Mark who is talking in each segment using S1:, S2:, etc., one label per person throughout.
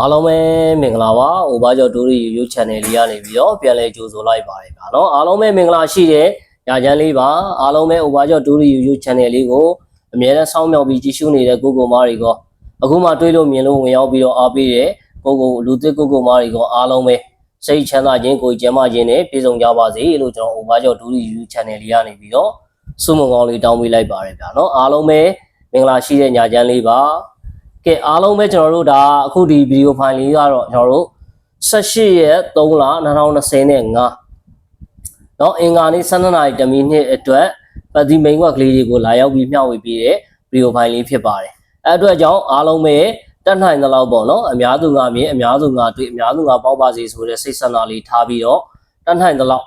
S1: အားလုံးပဲမင်္ဂလာပါ။ Overjoy Story YouTube Channel လေးကနေပြီးတော့ပြန်လည်ကြိုဆိုလိုက်ပါတယ်ဗျာနော်။အားလုံးပဲမင်္ဂလာရှိတဲ့ညချမ်းလေးပါ။အားလုံးပဲ Overjoy Story YouTube Channel လေးကိုအမြဲတမ်းစောင့်မျှော်ပြီးကြည့်ရှုနေတဲ့ကိုကိုမားတွေကအခုမှတွေးလို့မြင်လို့ဝင်ရောက်ပြီးတော့အားပေးတဲ့ကိုကိုလူသစ်ကိုကိုမားတွေကအားလုံးပဲစိတ်ချမ်းသာခြင်းကိုယ်ကျန်းမာခြင်းနဲ့ပြည့်စုံကြပါစေလို့ကျွန်တော် Overjoy Story YouTube Channel လေးကနေပြီးတော့ဆုမွန်ကောင်းလေးတောင်းပေးလိုက်ပါတယ်ဗျာနော်။အားလုံးပဲမင်္ဂလာရှိတဲ့ညချမ်းလေးပါ။ ကဲအားလုံးပဲကျွန်တော်တို့ဒါအခုဒီဗီဒီယိုဖိုင်လေးကတော့ကျွန်တော်တို့18ရက်3လ2025เนาะအင်္ဂါနေ့12နာရီတမီနှစ်အတွက်ပတိမိန်ကွက်ကလေးတွေကိုလာရောက်ပြီးမျှဝေပေးတဲ့ဗီဒီယိုဖိုင်လေးဖြစ်ပါတယ်အဲ့အတွက်ကြောင့်အားလုံးပဲတက်နိုင်သလောက်ပေါ့နော်အများသူငါမြင်အများသူငါတွေ့အများသူငါပေါက်ပါစေဆိုတဲ့စိတ်ဆန္ဒလေးထားပြီးတော့တက်နိုင်သလောက်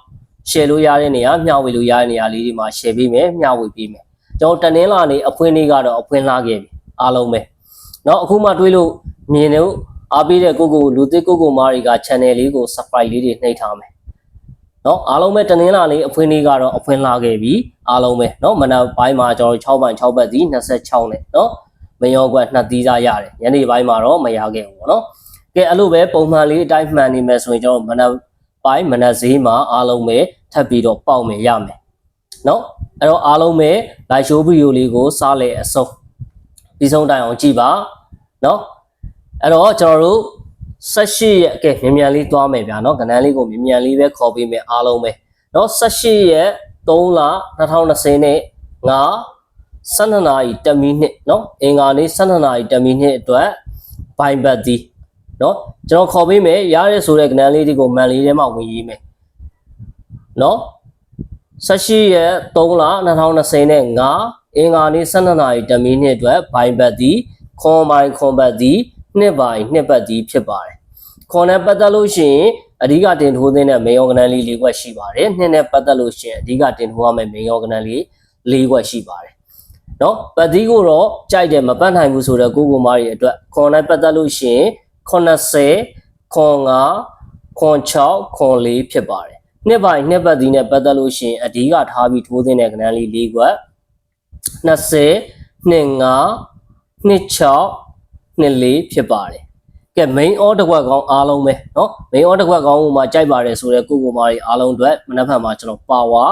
S1: share လို့ရတဲ့နေရာမျှဝေလို့ရတဲ့နေရာလေးတွေမှာ share ပေးမယ်မျှဝေပေးမယ်ကျွန်တော်တနင်္လာနေ့အဖွင့်နေ့ကတော့အဖွင့်လာခဲ့ပြီအားလုံးပဲ နော်အခုမှတွေးလို့မြင်နေဦးအားပေးတဲ့ကိုကိုလူသစ်ကိုကိုမာတွေက channel လေးကို subscribe လေးတွေနှိပ်ထားမယ်နော်အားလုံးပဲတနင်္လာနေ့အဖွင့်လေးကတော့အဖွင့်လာခဲ့ပြီအားလုံးပဲနော်မနက်ပိုင်းမှာကျွန်တော်6ပန်6ဘက်စီ26နဲ့နော်မယောကွက်နှစ်သီးစားရတယ်ညနေပိုင်းမှာတော့မရခဲ့ဘူးပေါ့နော်ကဲအဲ့လိုပဲပုံမှန်လေးအတိုင်းမှန်နေမယ်ဆိုရင်ကျွန်တော်မနက်ပိုင်းမနက်ဈေးမှာအားလုံးပဲထပ်ပြီးတော့ပေါက်မယ်ရမယ်နော်အဲ့တော့အားလုံးပဲ live show video လေးကိုစားလေအဆုံးပြီးဆုံးတိုင်အောင်ကြည့်ပါ နော်အဲ့တော့ကျွန်တော်တို့18ရက်ကဲမြန်မြန်လေးသွားမယ်ဗျာနော်ကဏ္ဍလေးကိုမြန်မြန်လေးပဲခေါ်ပေးမယ်အားလုံးပဲနော်18ရက်3လ2020နဲ့9 12နာရီ10မိနစ်နော်အင်္ဂါနေ့12နာရီ10မိနစ်အတွက်ဘိုင်ဘတ်ဒီနော်ကျွန်တော်ခေါ်ပေးမယ်ရရဲဆိုတဲ့ကဏ္ဍလေးဒီကိုမန်လေးထဲမှာဝင်ရေးမယ်နော်18ရက်3လ2020နဲ့9အင်္ဂါနေ့12နာရီ10မိနစ်အတွက်ဘိုင်ဘတ်ဒီ ခွန်မိုင်ခွန်ဘတ်သည်နှစ်ပိုင်းနှစ်ဘတ်သည်ဖြစ်ပါတယ်။ခွန်နဲ့ပတ်သက်လို့ရှိရင်အဓိကတင်ထိုးသင်းတဲ့မေယောကနန်လေး၄ခွက်ရှိပါတယ်။နှစ်နဲ့ပတ်သက်လို့ရှိရင်အဓိကတင်ထိုးရမယ့်မေယောကနန်လေး၄ခွက်ရှိပါတယ်။နော်ပတ်ဒီကိုတော့ကြိုက်တယ်မပတ်နိုင်ဘူးဆိုတော့ကိုကိုမားတွေအတွက်ခွန်နဲ့ပတ်သက်လို့ရှိရင်80ခွန်5ခွန်6ခွန်4ဖြစ်ပါတယ်။နှစ်ပိုင်းနှစ်ပတ်ဒီနဲ့ပတ်သက်လို့ရှိရင်အဓိကထားပြီးထိုးသင်းတဲ့ကနန်းလေး၄ခွက်20နှ စ်5နှစ်6နှစ်4ဖြစ်ပါတယ်ကဲ main order တစ်ခွက်ကောင်းအားလုံးပဲเนาะ main order တစ်ခွက်ကောင်းဟိုမှာကြိုက်ပါတယ်ဆိုတော့ကိုကိုမာတွေအားလုံးအတွက်မနက်ဖြန်မှာကျွန်တော် power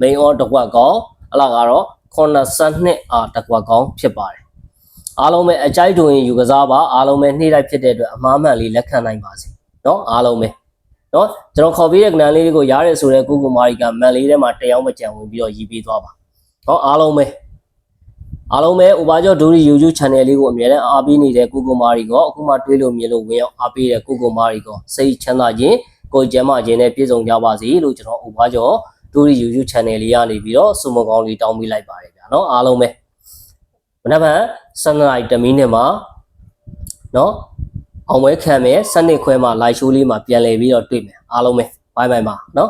S1: main order တစ်ခွက်ကောင်းအလားကတော့82အားတစ်ခွက်ကောင်းဖြစ်ပါတယ်အားလုံးပဲအကြိုက်တွင်ယူကစားပါအားလုံးပဲနှိမ့်လိုက်ဖြစ်တဲ့အတွက်အမှားမှန်လေးလက်ခံနိုင်ပါစေเนาะအားလုံးပဲเนาะကျွန်တော်ခေါ်ပေးတဲ့ကဏ္ဍလေးတွေကိုရားရဲဆိုတဲ့ကိုကိုမာရီကမန်လေးထဲမှာတယောက်မကြံဝင်ပြီးတော့ရည်ပေးသွားပါเนาะအားလုံးပဲ အားလုံးပဲ Overjoy Dory YouTube Channel လေးကိုအမြဲတမ်းအားပေးနေတဲ့ကိုကိုမာရီကအခုမှတွေးလို့မြင်လို့ဝင်ရောက်အားပေးတဲ့ကိုကိုမာရီကစိတ်ချမ်းသာခြင်းကိုကျမ်းမာခြင်းနဲ့ပြည့်စုံကြပါစေလို့ကျွန်တော် Overjoy Dory YouTube Channel လေးကနေပြီးတော့ဆုမကောင်းလေးတောင်းပေးလိုက်ပါတယ်ဗျာနော်အားလုံးပဲမနက်ဖြန်7:00နာရီတမီးနဲ့မှာနော်အောင်ပွဲခံမယ်7:00ခွဲမှာ live show လေးမှာပြန်လည်ပြီးတော့တွေ့မယ်အားလုံးပဲဘိုင်ဘိုင်ပါနော်